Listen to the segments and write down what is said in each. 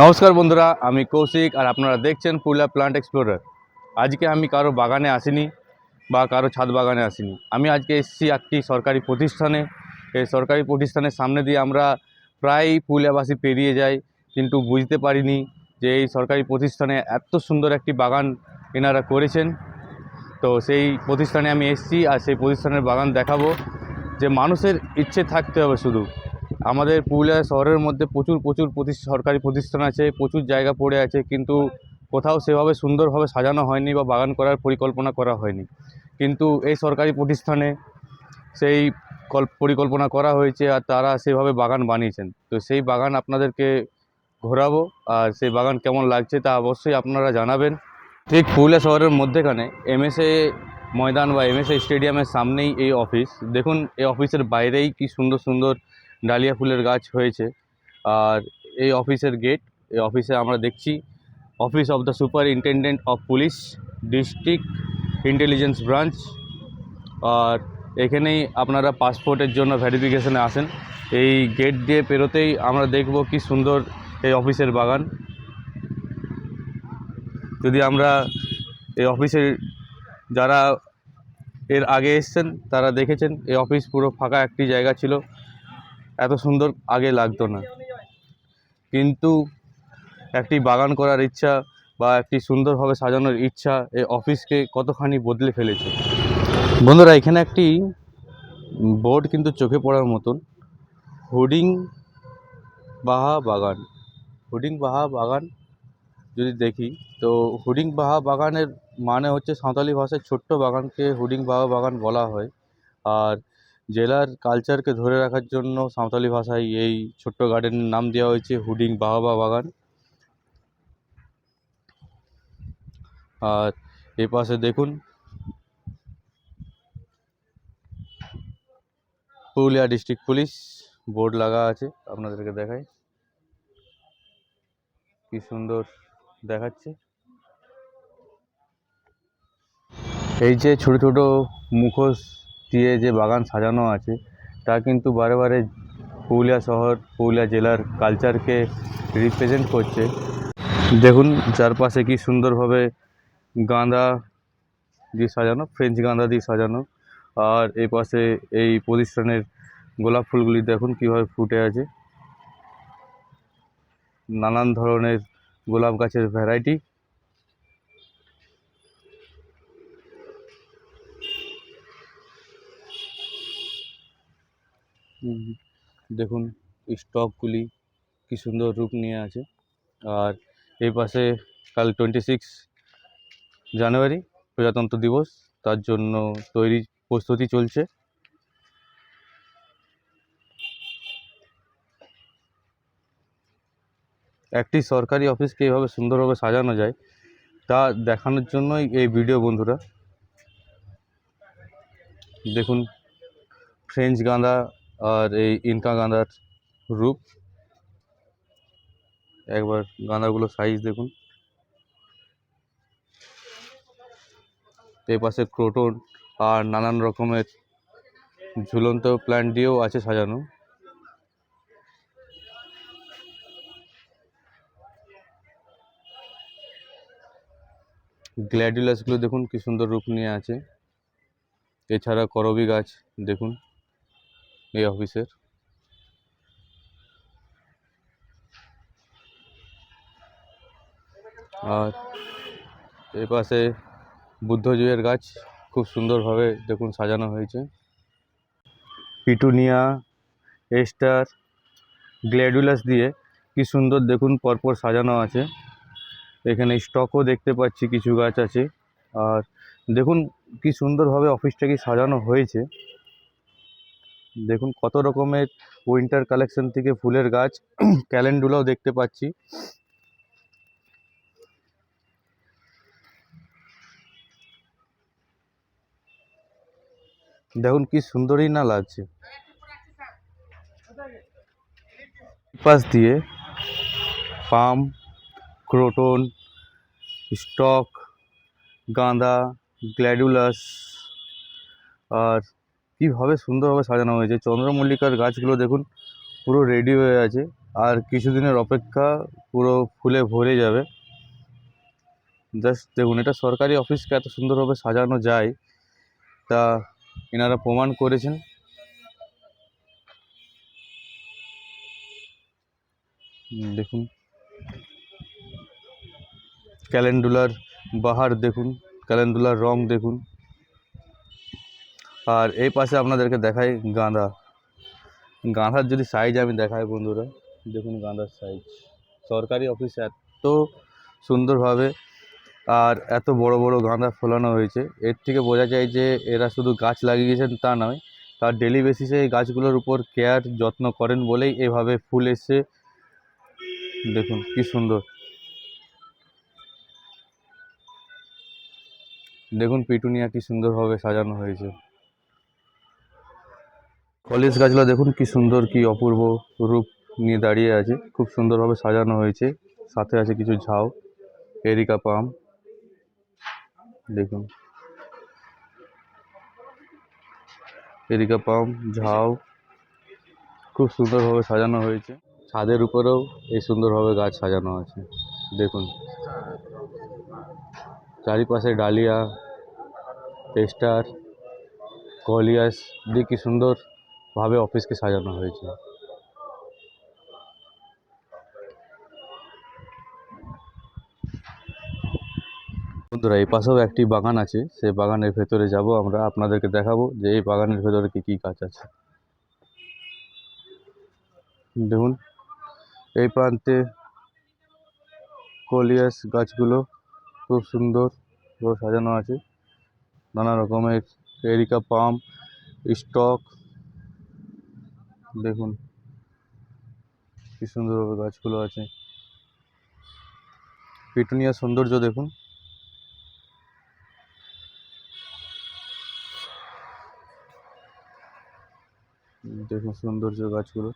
নমস্কার বন্ধুরা, আমি কৌশিক আর আপনারা দেখছেন পুরুলিয়া প্লান্ট এক্সপ্লোরার আজকে আমি কারও বাগানে আসিনি বা কারও ছাদ বাগানে আসিনি। আমি আজকে এসেছি একটি সরকারি প্রতিষ্ঠানে। এই সরকারি প্রতিষ্ঠানের সামনে দিয়ে আমরা প্রায় পুরুলিয়াবাসী পেরিয়ে যাই, কিন্তু বুঝতে পারিনি যে এই সরকারি প্রতিষ্ঠানে এত সুন্দর একটি বাগান এনারা করেছেন। তো সেই প্রতিষ্ঠানে আমি এসেছি আর সেই প্রতিষ্ঠানের বাগান দেখাবো। যে মানুষের ইচ্ছে থাকতে হবে শুধু। আমাদের পুরুলিয়া শহরের মধ্যে প্রচুর প্রচুর সরকারি প্রতিষ্ঠান আছে, প্রচুর জায়গা পড়ে আছে, কিন্তু কোথাও সেভাবে সুন্দরভাবে সাজানো হয়নি বা বাগান করার পরিকল্পনা করা হয়নি। কিন্তু এই সরকারি প্রতিষ্ঠানে সেই কল, পরিকল্পনা করা হয়েছে আর তারা সেভাবে বাগান বানিয়েছেন। তো সেই বাগান আপনাদেরকে ঘোরাবো আর সেই বাগান কেমন লাগছে তা অবশ্যই আপনারা জানাবেন। ঠিক পুরুলিয়া শহরের মধ্যেখানে এমএসএ ময়দান বা এমএসএ স্টেডিয়ামের সামনেই এই অফিস। দেখুন, এই অফিসের বাইরেই কি সুন্দর সুন্দর ডালিয়া ফুলের গাছ হয়েছে। আর এই অফিসের গেট, এই অফিসে আমরা দেখছি office of the superintendent of police, district intelligence branch. আর এখানেই আপনারা পাসপোর্টের জন্য ভেরিফিকেশনে আসেন। এই গেট দিয়ে পেরোতেই আমরা দেখব কি সুন্দর এই অফিসের বাগান। যদি আমরা এই অফিসের যারা এর আগে এসছেন, তারা দেখেছেন, এই অফিস পুরো ফাঁকা একটি জায়গা ছিল। এত সুন্দর আগে লাগতো না। কিন্তু একটি বাগান করার ইচ্ছা বা একটি সুন্দরভাবে সাজানোর ইচ্ছা এই অফিসকে কতখানি বদলে ফেলেছে। বন্ধুরা, এখানে একটি বোর্ড কিন্তু চোখে পড়ার মতন। হুডিং বাহা বাগান। হুডিং বাহা বাগান যদি দেখি, তো হুডিং বাহা বাগানের মানে হচ্ছে সাঁওতালি ভাষায় ছোট্ট বাগানকে হুডিং বাহা বাগান বলা হয়। আর জেলার কালচারকে ধরে রাখার জন্য সাঁওতালি ভাষায় এই ছোট্ট গার্ডেনের নাম দেওয়া হয়েছে হুডিং বাহাবা বাগান। আর এ পাশে দেখুন, পুরুলিয়া ডিস্ট্রিক্ট পুলিশ বোর্ড লাগা আছে, আপনাদেরকে দেখাই। কি সুন্দর দেখাচ্ছে। এই যে ছোট ছোট মুখোশ দিয়ে যে বাগান সাজানো আছে, তা কিন্তু বারে বারে পুরুলিয়া শহর, পুরুলিয়া জেলার কালচারকে রিপ্রেজেন্ট করছে। দেখুন চারপাশে কি সুন্দরভাবে গাঁদা দিয়ে সাজানো ফ্রেঞ্চ গাঁদা দিয়ে সাজানো, আর এই পাশে এই প্রতিষ্ঠানের গোলাপ ফুলগুলি দেখুন কীভাবে ফুটে আছে। নানান ধরনের গোলাপ গাছের ভ্যারাইটি দেখুন স্টকগুলি কি সুন্দর রূপ নিয়ে আছে। আর এই পাশে কাল টোয়েন্টি সিক্স জানুয়ারি, প্রজাতন্ত্র দিবস, তার জন্য তৈরি প্রস্তুতি চলছে। একটি সরকারি অফিসকে এইভাবে সুন্দরভাবে সাজানো যায়, তা দেখানোর জন্যই এই ভিডিও, বন্ধুরা। দেখুন, ফ্রেঞ্চ গাঁদা আর এই ইনকা গাঁদার রূপ। একবার গাঁদাগুলো সাইজ দেখুন। এই পাশে ক্রোটন আর নানান রকমের ঝুলন্ত প্ল্যান্ট দিয়েও আছে সাজানো। গ্ল্যাডিউলাসগুলো দেখুন কি সুন্দর রূপ নিয়ে আছে। এছাড়া করবি গাছ দেখুন। এই অফিসের। আর এ পাশে গাছ, খুব সুন্দরভাবে দেখুন সাজানো হয়েছে। পিটুনিয়া, এস্টার, গ্ল্যাডুলাস দিয়ে কি সুন্দর দেখুন পরপর সাজানো আছে। এখানে স্টকও দেখতে পাচ্ছি, কিছু গাছ আছে। আর দেখুন কি সুন্দরভাবে অফিসটাকে সাজানো হয়েছে। দেখুন কত রকমের উইন্টার কালেকশন থেকে ফুলের গাছ ক্যালেন্ডুলাও দেখতে পাচ্ছি। দেখুন কি সুন্দরই না লাগছে। পাশ দিয়ে পাম, ক্রোটন, স্টক, গাঁদা, গ্ল্যাডুলাস, আর কীভাবে সুন্দরভাবে সাজানো হয়েছে। চন্দ্রমল্লিকার গাছগুলো দেখুন, পুরো রেডি হয়ে আছে। আর কিছুদিনের অপেক্ষা পুরো ফুলে ভরে যাবে। জাস্ট দেখুন, এটা সরকারি অফিসকে এত সুন্দরভাবে সাজানো যায়, তা এনারা প্রমাণ করেছেন। দেখুন। ক্যালেন্ডুলার বাহার দেখুন ক্যালেন্ডুলার রং দেখুন। আর এই পাশে আপনাদেরকে দেখাই গাঁদা। গাঁদার যদি সাইজ আমি দেখাই বন্ধুরা, দেখুন গাঁদার সাইজ সরকারি অফিস এত সুন্দরভাবে আর এত বড় বড় গাঁদা ফোলানো হয়েছে। এর থেকে বোঝা যায় যে এরা শুধু গাছ লাগিয়েছেন তা নয়, তার ডেলি বেসিসে এই গাছগুলোর উপর কেয়ার যত্ন করেন বলেই এভাবে ফুল এসছে। দেখুন কি সুন্দর। দেখুন পিটুনিয়া কি সুন্দরভাবে সাজানো হয়েছে। কলেজ গাছগুলো দেখুন কি সুন্দর, কি অপূর্ব রূপ নিয়ে দাঁড়িয়ে আছে। খুব সুন্দরভাবে সাজানো হয়েছে। সাথে আছে কিছু ঝাউ, এরিকা পাম। দেখুন। এরিকা পাম, ঝাউ, খুব সুন্দরভাবে সাজানো হয়েছে। ছাদের উপরেও এই সুন্দরভাবে গাছ সাজানো আছে। দেখুন। চারিপাশে ডালিয়া টেস্টার কলিয়াস দিয়ে কি সুন্দরভাবে অফিসকে সাজানো হয়েছে। বন্ধুরা, এই পাশেও একটি বাগান আছে সেই বাগানের ভেতরে যাব, আমরা আপনাদেরকে দেখাবো যে এই বাগানের ভেতরে কি কি গাছ আছে। দেখুন, এই প্রান্তে কলিয়াস গাছগুলো খুব সুন্দর সাজানো আছে। নানা রকমের এরিকা পাম, স্টক দেখুন, কি সুন্দরভাবে গাছগুলো আছে। পিটুনিয়া সৌন্দর্য দেখুন। দেখুন সৌন্দর্য গাছগুলো।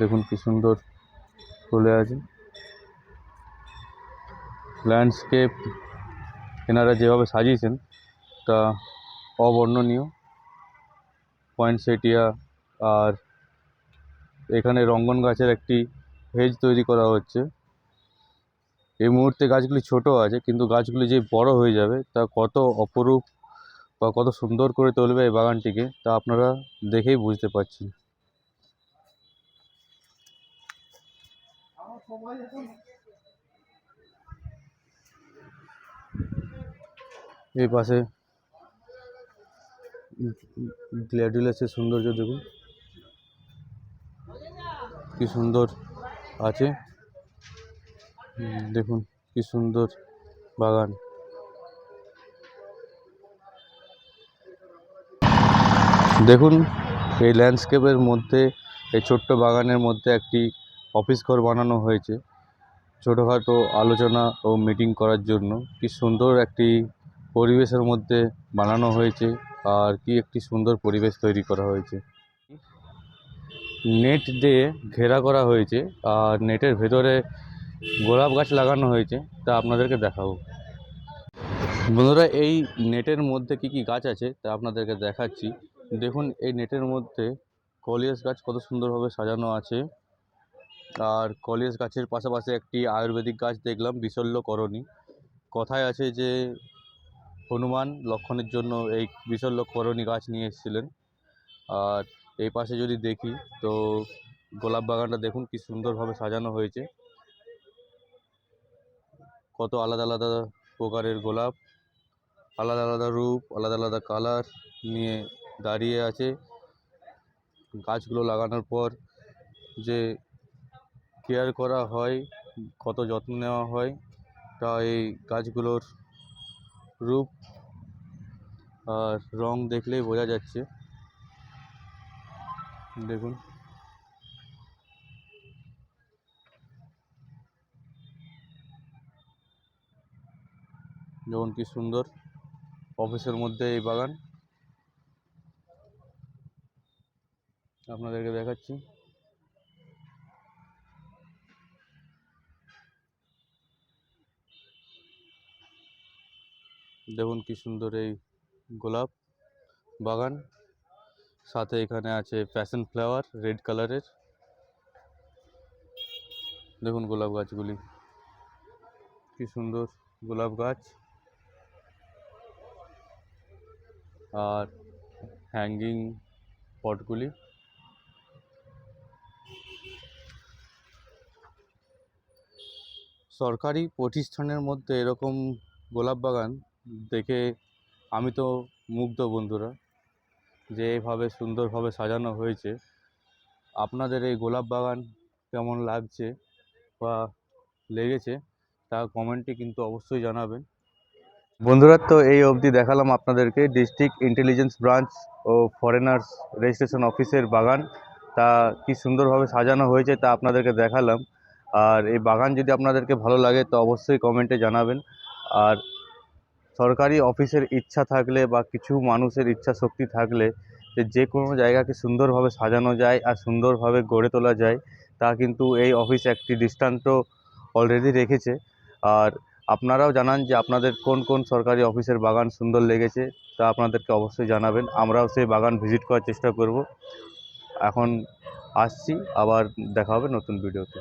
দেখুন কি সুন্দর ফুলে আছে। ল্যান্ডস্কেপ এনারা যেভাবে সাজিয়েছেন, তা অবর্ণনীয়। পয়েন্টসেটিয়া আর এখানে রঙ্গন গাছের একটি হেজ তৈরি করা হচ্ছে। এই মুহূর্তে গাছগুলি ছোট আছে, কিন্তু গাছগুলি যে বড় হয়ে যাবে তা কত অপরূপ বা কত সুন্দর করে তুলবে এই বাগানটিকে তা আপনারা দেখেই বুঝতে পারছেন। এই পাশে গ্ল্যাডিউলাসের সৌন্দর্য দেখুন। কি সুন্দর আছে। দেখুন, কি সুন্দর বাগান। দেখুন, এই ল্যান্ডস্কেপের মধ্যে, এই ছোট্ট বাগানের মধ্যে একটি অফিস ঘর বানানো হয়েছে। ছোটোখাটো আলোচনা ও মিটিং করার জন্য। কি সুন্দর একটি পরিবেশের মধ্যে বানানো হয়েছে। আর কি একটি সুন্দর পরিবেশ তৈরি করা হয়েছে। নেট দিয়ে ঘেরা করা হয়েছে আর নেটের ভেতরে গোলাপ গাছ লাগানো হয়েছে, তা আপনাদেরকে দেখাবো। বন্ধুরা, এই নেটের মধ্যে কি কি গাছ আছে তা আপনাদেরকে দেখাচ্ছি। দেখুন, এই নেটের মধ্যে কলিয়াস গাছ কত সুন্দরভাবে সাজানো আছে। আর কলিয়াস গাছের পাশাপাশি একটি আয়ুর্বেদিক গাছ দেখলাম বিশল্যকরণী কথায় আছে যে হনুমান লক্ষণের জন্য এই বিশল্যকরণী গাছ নিয়ে এসেছিলেন। আর এই পাশে যদি দেখি, তো গোলাপ বাগানটা দেখুন কি সুন্দরভাবে সাজানো হয়েছে। কত আলাদা আলাদা প্রকারের গোলাপ, আলাদা আলাদা রূপ, আলাদা আলাদা কালার নিয়ে দাঁড়িয়ে আছে। গাছগুলো লাগানোর পর যে কেয়ার করা হয়, কত যত্ন নেওয়া হয়, তা এই গাছগুলোর রূপ আর রং দেখলেই বোঝা যাচ্ছে। দেখুন। যেমন কি সুন্দর। অফিসের মধ্যে এই বাগান। আপনাদেরকে দেখাচ্ছি। দেখুন কি সুন্দর এই গোলাপ বাগান। সাথে এখানে আছে প্যাশন ফ্লাওয়ার রেড কালারের দেখুন গোলাপ গাছগুলি। কি সুন্দর গোলাপ গাছ। আর হ্যাঙ্গিং পটগুলি সরকারি প্রতিষ্ঠানের মধ্যে এরকম গোলাপ বাগান দেখে আমি তো মুগ্ধ বন্ধুরা যে এভাবে সুন্দরভাবে সাজানো হয়েছে। আপনাদের এই গোলাপ বাগান কেমন লাগছে বা লেগেছে তা কমেন্টে কিন্তু অবশ্যই জানাবেন। বন্ধুরা, তো এই অবধি দেখালাম আপনাদেরকে ডিস্ট্রিক্ট ইন্টেলিজেন্স ব্রাঞ্চ ও ফরেনার্স রেজিস্ট্রেশন অফিসের বাগান। তা কি সুন্দরভাবে সাজানো হয়েছে তা আপনাদেরকে দেখালাম। আর এই বাগান যদি আপনাদেরকে ভালো লাগে তো অবশ্যই কমেন্টে জানাবেন। আর সরকারি অফিসের ইচ্ছা থাকলে বা কিছু মানুষের ইচ্ছা শক্তি থাকলে যে যে কোনো জায়গাকে সুন্দরভাবে সাজানো যায় আর সুন্দরভাবে গড়ে তোলা যায়, তা কিন্তু এই অফিস একটি দৃষ্টান্ত অলরেডি রেখেছে। আর আপনারাও জানান যে, আপনাদের কোন কোন সরকারি অফিসের বাগান সুন্দর লেগেছে, তা আপনাদেরকে অবশ্যই জানাবেন। আমরাও সেই বাগান ভিজিট করার চেষ্টা করব। এখন আসছি, আবার দেখা হবে নতুন ভিডিওতে